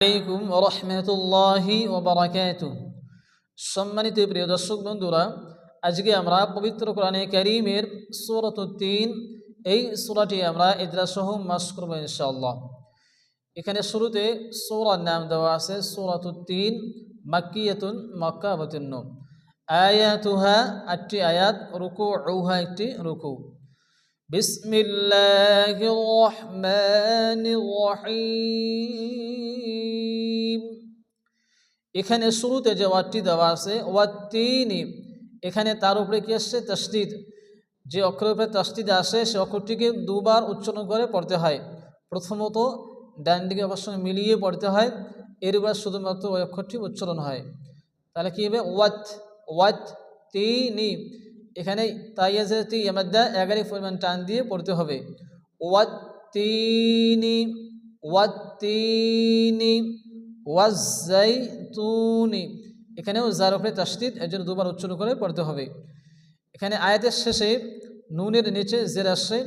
আলাইকুম রহমতুল্লাহি ওবরাকাত সম্মানিত প্রিয় দর্শক বন্ধুরা, আজকে আমরা পবিত্র কোরআনে করিমের সুরত তিন এই সুরাটি আমরা ইদরাসহ মাস করব ইনশাআল্লাহ। এখানে শুরুতে সৌরার নাম দেওয়া আছে সুরাত তিন মাক্কিয়াতুন মক্কা অবতীর্ণ আয়াতুহা আটটি আয়াত রুকু ঔহা একটি রুকু। بسم الله الرحمن الرحيم এখানে শুরুতে যে ওয়ার্ডটি দেওয়া আছে ওয়াত্তিনি এখানে তার উপরে কি আসছে তসদিদ যে অক্ষরের উপরে তসদিদ আসে সে অক্ষরটিকে দুবার উচ্চারণ করে পড়তে হয় প্রথমত ডান দিকে অবশ্য মিলিয়ে পড়তে হয় এর উপর শুধুমাত্র ওই অক্ষরটি উচ্চারণ হয় তাহলে কী হবে ওয়াত ওয়াত তিনি এখানে তাইয়াজতি ইয়ামাদ্দা এগারো পরিমাণ টান দিয়ে পড়তে হবে। ওয়াতিনি ওয়াত্তিনি ওয়াত্তিনি ওয়াজাইতুনি এখানেও যার উপরে তাসদিদ, এর জন্য দুবার উচ্চারণ করে পড়তে হবে। এখানে আয়াতের শেষে নুনের নিচে জের আসছে,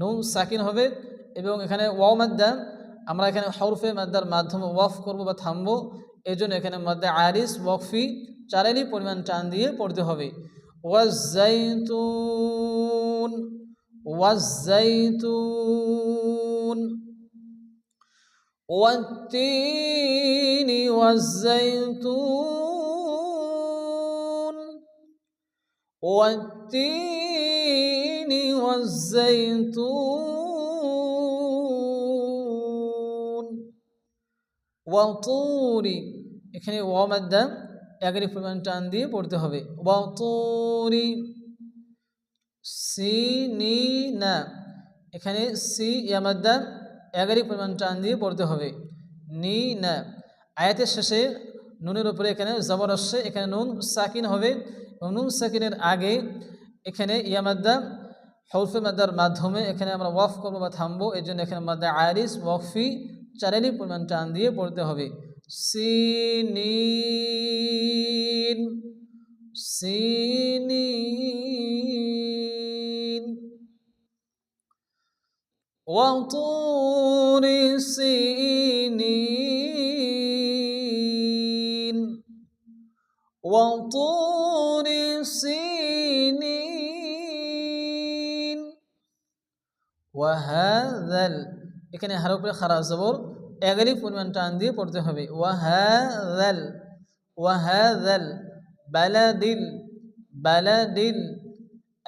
নুন সাকিন হবে এবং এখানে ওয়াও মাদ্দা, আমরা এখানে হরফে মাদ্দার মাধ্যমে ওয়াফ করব বা থামবো এই জন্য এখানে মাদ্দা আরিস, ওয়াকফি চারালি পরিমাণ টান দিয়ে পড়তে হবে। والزيتون والزيتون والتين والزيتون والتين والزيتون وطور এখানে ওয়া মাদ্দা এগারো পরিমাণ টান দিয়ে পড়তে হবে। ওয়াতুরি সি নি না এখানে সি ইয়ামাদ্দা এগারো পরিমাণ টান দিয়ে পড়তে হবে। নি না আয়াতের শেষে নুনের উপরে এখানে জবর আসছে, এখানে নুন সাকিন হবে এবং নুন সাকিনের আগে এখানে ইয়ামাদ্দা হরফে মাদ্দার মাধ্যমে এখানে আমরা ওয়াফ করব বা থামবো এই জন্য এখানে মাদ্দা আরিস ওয়াকফি চারালি পরিমাণ টান দিয়ে পড়তে হবে। سنين سنين وطور سنين وطور سنين وهذا এখানে হার উপরে খারাপ জবর এগারি পরিমাণ টান দিয়ে পড়তে হবে। ওয়াহাদাল ওয়াহাদাল বালাদিল বালাদিল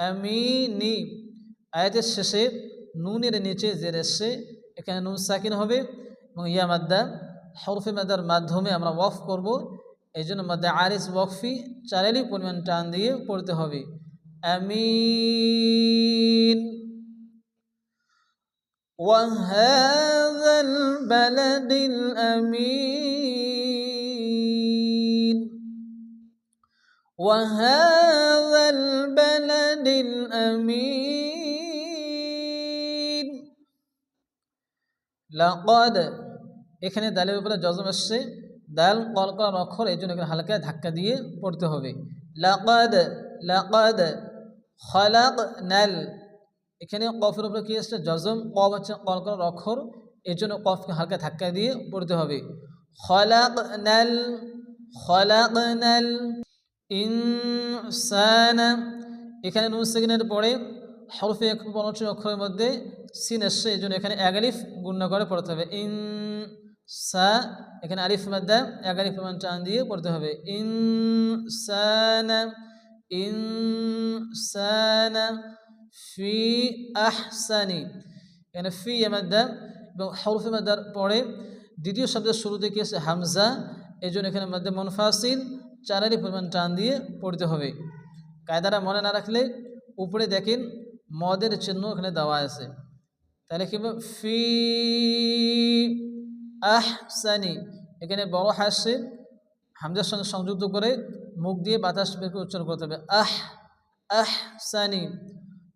আমিনি। আয়াতের শেষে নুনের নিচে যে রেসে এখানে নুন সাকিন হবে এবং ইয়া মাদ্দা, হরফে মাদ্দার মাধ্যমে আমরা ওয়াফ করব। এই জন্য মাদ্দা আরিস ওয়কফি চারালি পরিমাণ টান দিয়ে পড়তে হবে। আমিন। وهذا البلد الأمين وهذا البلد الأمين لقد এখানে দালের উপরে জজম আসছে দাল কল করার অক্ষর এই জন্য এখানে হালকা ধাক্কা দিয়ে পড়তে হবে লাকাদ লাকাদ খলাক নাল এখানে কফের উপরে কী আসছে জজম, কফ হচ্ছে কল করার অক্ষর। এর জন্য কফকে হালকা ধাক্কা দিয়ে পড়তে হবে। এখানে নুন সেকেন্ডের পরে হরফে পনেরোটি অক্ষরের মধ্যে সিন আসছে। এই জন্য এখানে এগালিফ গুণ্য করে পড়তে হবে। ইন সা এখানে আলিফ মাদ্দা এগালিফ প্রমাণ টান দিয়ে পড়তে হবে। ইনসানা ইনসানা। ফি আহসানি, এখানে ফি মাদ্দা এবং হরফে মাদ্দার পরে দ্বিতীয় শব্দের শুরুতে কি আছে? হামজা এই জন্য এখানে মধ্যে মনফাসিল চারারি পরিমাণ টান দিয়ে পড়তে হবে। কায়দারা মনে না রাখলে উপরে দেখেন মদের চিহ্ন এখানে দেওয়া আছে। তাহলে কি ফি আহসানি, এখানে বড় হাসে হামজার সঙ্গে সংযুক্ত করে মুখ দিয়ে বাতাস বের করে উচ্চারণ করতে হবে। আহ, আহসানি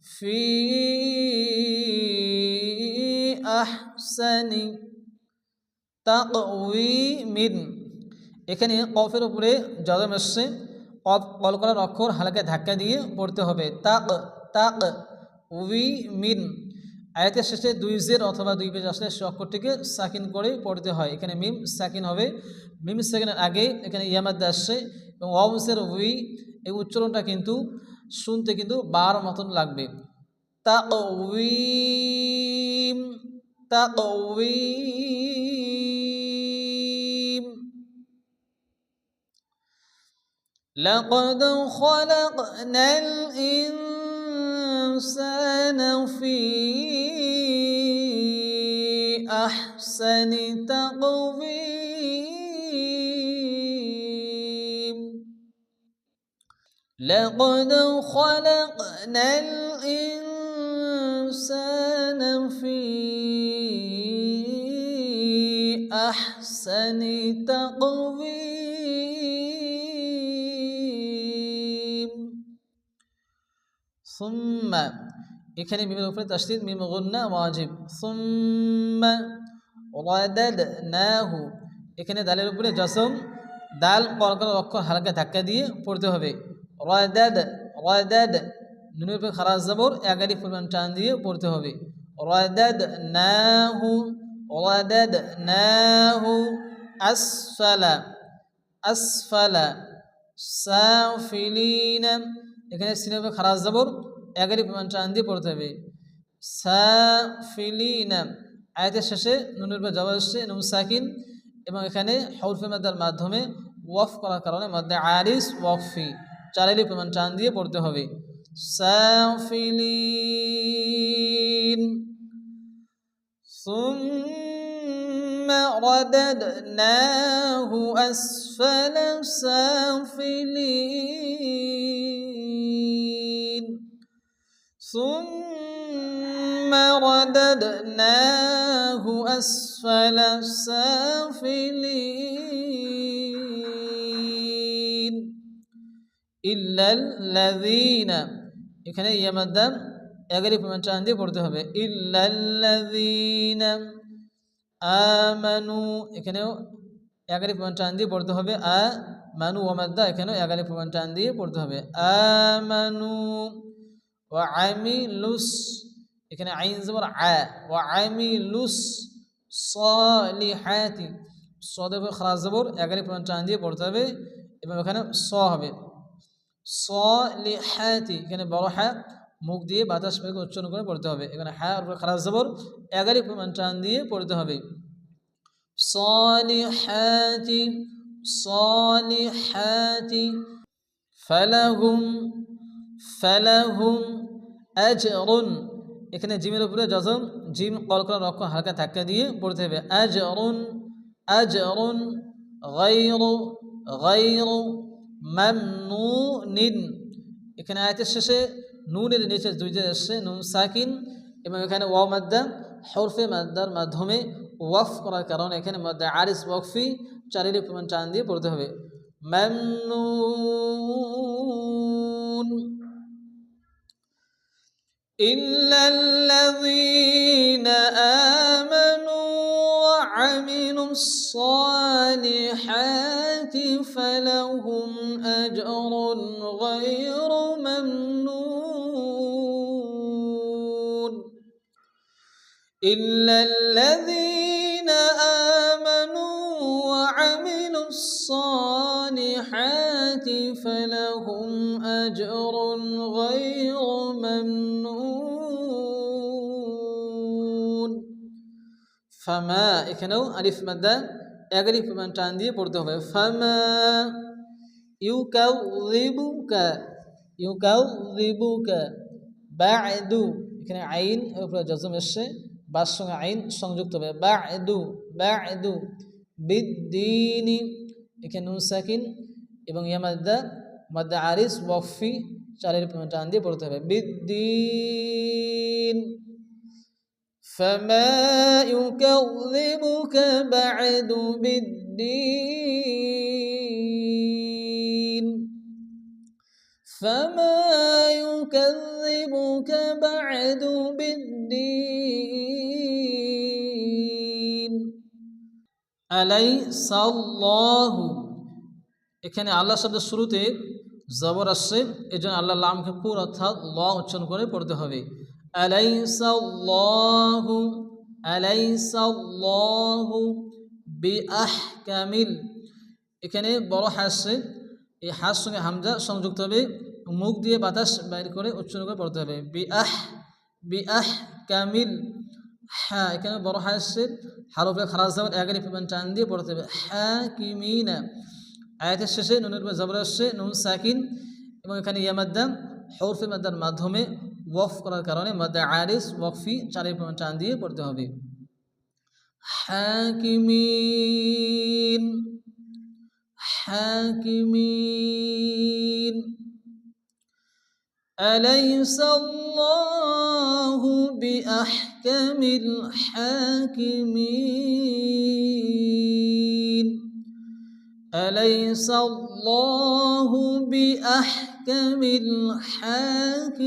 ফি আহসানি তাকউইমিন এখানে কফের উপরে জজম এসছে। কফ কল করার অক্ষর হালকা ধাক্কা দিয়ে পড়তে হবে। তাক তাক উই মিন আয়াতের শেষে দুই জের অথবা দুই পেজ আসলে সে অক্ষরটিকে সাকিন করে পড়তে হয়। এখানে মিম সাকিন হবে। মিম সাকিনের আগে এখানে ইয়ামাদ্দা আসছে এবং ওয়াউসের উই, এই উচ্চারণটা কিন্তু শুনতে কিন্তু বার মতন লাগবে তা তা لقد خلقنا الإنسان في أحسن تقويم لقد خلقنا الإنسان في أحسن تقويم ثم এখানে মিমের উপরে তাসদিদ মিম গুন্না ওয়াজিব সুম্মা রাদাদনাহু এখানে দালের উপরে জসম দাল কলকল অক্ষর হালকা ধাক্কা দিয়ে পড়তে হবে রাদাদ রাদাদ নুনের উপরে খারাজ জবর এগারি পরিমাণ টান দিয়ে পড়তে হবে। রাদাদনাহু রাদাদনাহু আসফালা আসফালা, সাফিলিনা। এখানে সিনের উপরে খারাজ জবর এগারি পরিমাণ টান দিয়ে পড়তে হবে। সাফিলিনা, আয়াতের শেষে নুনের উপর জবাব এসছে, নুন সাকিন, এবং এখানে হরফে মাদার মাধ্যমে ওয়ফ করার কারণে মধ্যে আরিস ওয়ফি। চারেরই পরিমাণ টান দিয়ে পড়তে হবে সাফিলিন ثم رددناه أسفل سافلين ثم رددناه أسفل سافلين ইল্লাল্লাযীনা, এখানে ইয়ামাদ্দা এগারি পরিমাণ টান দিয়ে পড়তে হবে। ইল্লাল্লাযীনা আমানু, এখানেও এগারি পরিমাণ টান দিয়ে পড়তে হবে। আ মানু ওয়ামাদ্দা এখানেও এগারি পরিমাণ টান দিয়ে পড়তে হবে। আমানু ওয়া আমিলুস, এখানে আইন জবর আ, ওয়া আমিলুস সলিহাতি সদে খরাজ জবর এগারি পরিমাণ টান দিয়ে পড়তে হবে এবং এখানে স হবে। সলিহাতি, এখানে বড় হ্যাঁ মুখ দিয়ে বাতাস বেগে উচ্চারণ করে পড়তে হবে। এখানে হ্যাঁ খারাজ জবর এগারি পরিমাণ টান দিয়ে পড়তে হবে। সলিহাতি সলিহাতি, ফালাহুম ফালাহুম আজরুন। এখানে জিমের উপরে যজন জিম কল করার অক্ষর হালকা ধাক্কা দিয়ে পড়তে হবে। আজরুন আজরুন গাইরু গাইরু মামনুনিন এখানে আয়াতের শেষে নুনের নিচে দুই যে এসছে নুন সাকিন এবং এখানে ওয়া মাদ্দা হরফে মাদ্দার মাধ্যমে ওয়াফ করার কারণে এখানে মধ্যে আরিস ওয়াকফি চারির প্রমাণ টান দিয়ে পড়তে হবে মামনুন إلا الذين آمنوا وعملوا الصالحات فلهم أجر غير ممنون. إلا الذين آمنوا وعملوا الصالحات فلهم أجر غير ممنون. ফামা এখানেও আলিফ মাদ্দা এগারি টান দিয়ে পড়তে হবে। ফামা ইউকাউ রিবুকা ইউকাউ রিবুকা বাদু এখানে আইন উপরে জজম এসছে। বাস সঙ্গে আইন সংযুক্ত হবে। বাদু বাদু বিদ্দিনি এখানে নুন সাকিন এবং ইয়ামাদ্দা মাদ্দা আরিস, ওয়ফি চারের টান দিয়ে পড়তে হবে। বিদ্দিন فما يكذبك بعد بالدين فما يكذبك بعد بالدين أليس الله এখানে আল্লাহ শব্দের শুরুতে জবর আসছে এই জন্য আল্লাহ লামকে পুর অর্থাৎ ল উচ্চারণ করে পড়তে হবে أليس الله أليس الله بأحكم এখানে বড় হাসছে এই হাস সঙ্গে হামজা সংযুক্ত হবে মুখ দিয়ে বাতাস বাইর করে উচ্চারণ করে পড়তে হবে বি আহ বি আহ কামিল হ্যাঁ এখানে বড় হাসছে হারফে খারাজ যাবার একের পরিমাণ টান দিয়ে পড়তে হবে হ্যাঁ কিমিনা আয়াতের শেষে নুনের উপর জবর আসছে নুন সাকিন এবং এখানে ইয়ামাদ্দা হরফে মাদ্দার মাধ্যমে ওয়ফ করার কারণে মাদ্দা আরিস ওয়ফি চারের পরিমাণ টান দিয়ে পড়তে হবে حاكمين حاكمين أليس الله بأحكم الحاكمين أليس الله بأحكم أحكم الحاكمين.